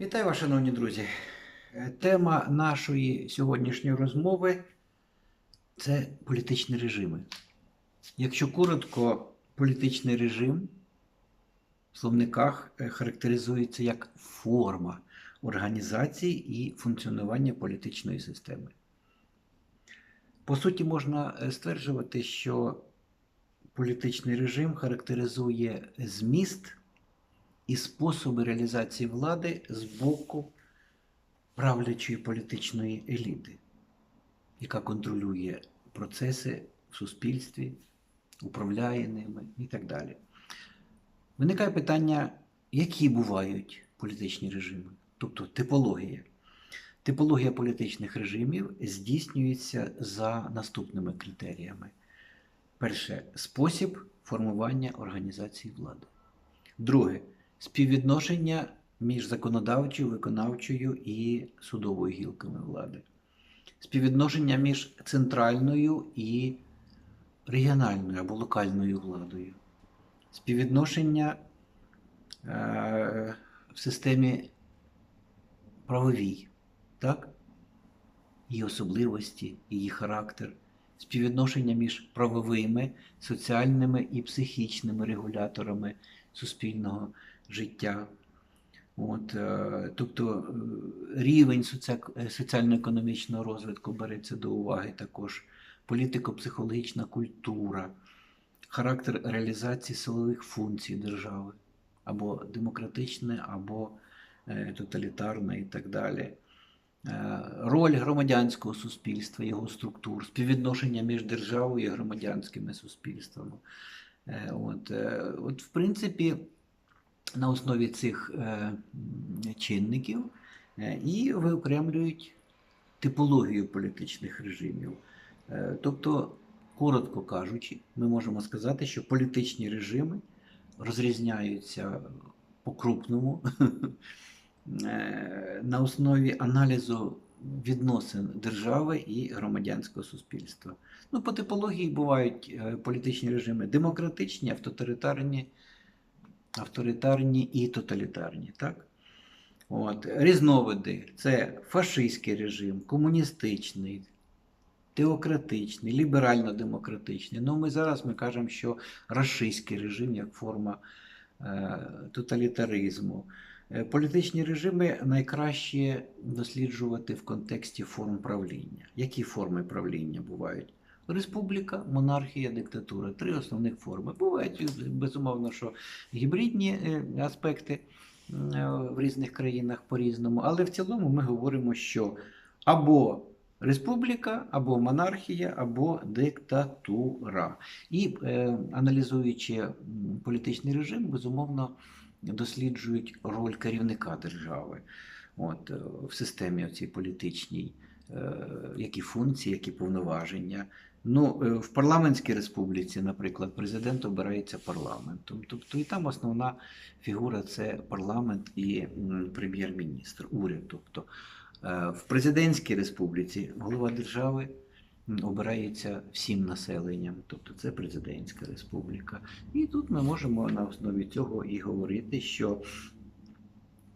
Вітаю вас, шановні друзі. Е, Тема нашої сьогоднішньої розмови це політичні режими. Якщо коротко, політичний режим в словниках е, характеризується як форма організації і функціонування політичної системи. По суті, можна е, стверджувати, що політичний режим характеризує зміст і способи реалізації влади з боку правлячої політичної еліти, яка контролює процеси в суспільстві, управляє ними і так далі. Виникає питання, які бувають політичні режими, тобто типологія. Типологія політичних режимів здійснюється за наступними критеріями. Перше спосіб формування організації влади. Друге співвідношення між законодавчою, виконавчою і судовою гілками влади. Співвідношення між центральною і регіональною або локальною владою. Співвідношення е, в системі правовій, так? її особливості, її характер, співвідношення між правовими, соціальними і психічними регуляторами суспільного життя. От, е, тобто е, рівень соціально-економічного розвитку береться до уваги також, політико-психологічна культура, характер реалізації силових функцій держави, або демократичне, або е, тоталітарне і так далі. Роль громадянського суспільства, його структур, співвідношення між державою і громадянськими суспільствами. От, от, в принципі, на основі цих е, чинників е, і виокремлюють типологію політичних режимів. Е, Тобто, коротко кажучи, ми можемо сказати, що політичні режими розрізняються по-крупному на основі аналізу відносин держави і громадянського суспільства. Ну, по типології бувають політичні режими демократичні, авторитарні, авторитарні і тоталітарні. Так? От. Різновиди це фашистський режим, комуністичний, теократичний, ліберально-демократичний. Ну, ми зараз ми кажемо, що рашистський режим як форма е, тоталітаризму. Е, Політичні режими найкраще досліджувати в контексті форм правління. Які форми правління бувають? Республіка, монархія, диктатура три основних форми. Бувають, безумовно, що гібридні е, аспекти е, в різних країнах по-різному, але в цілому ми говоримо, що або республіка, або монархія, або диктатура. І е, аналізуючи політичний режим, безумовно досліджують роль керівника держави от, е, в системі цій політичній, які функції, які повноваження. Ну, е, в парламентській республіці, наприклад, президент обирається парламентом. Тобто і там основна фігура це парламент і прем'єр-міністр, уряд. Тобто е, в президентській республіці голова держави обирається всім населенням, тобто це президентська республіка. І тут ми можемо на основі цього і говорити, що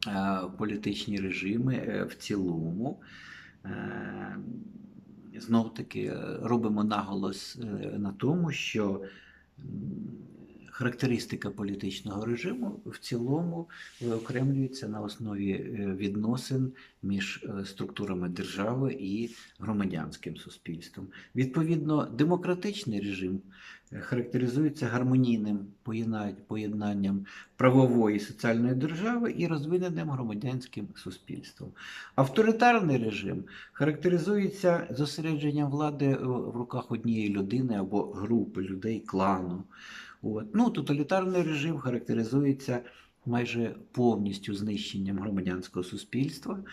е, політичні режими е, в цілому е, знов таки е, робимо наголос е, на тому, що характеристика політичного режиму в цілому виокремлюється на основі е, відносин між е, структурами держави і громадянським суспільством. Відповідно, демократичний режим е, характеризується гармонійним поєднанням правової і соціальної держави і розвиненим громадянським суспільством. Авторитарний режим характеризується зосередженням влади в руках однієї людини або групи людей, клану. От. Ну, тоталітарний режим характеризується майже повністю знищенням громадянського суспільства,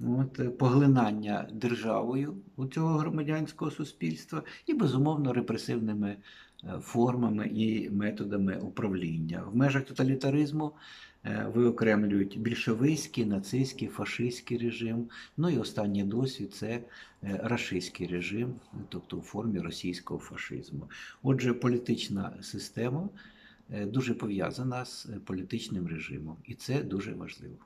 от, поглинання державою цього громадянського суспільства і, безумовно, репресивними е, формами і методами управління. В межах тоталітаризму виокремлюють більшовицький, нацистський, фашистський режим. Ну і останній досвід це е, рашистський режим, тобто у формі російського фашизму. Отже, політична система е, дуже пов'язана з е, політичним режимом, і це дуже важливо.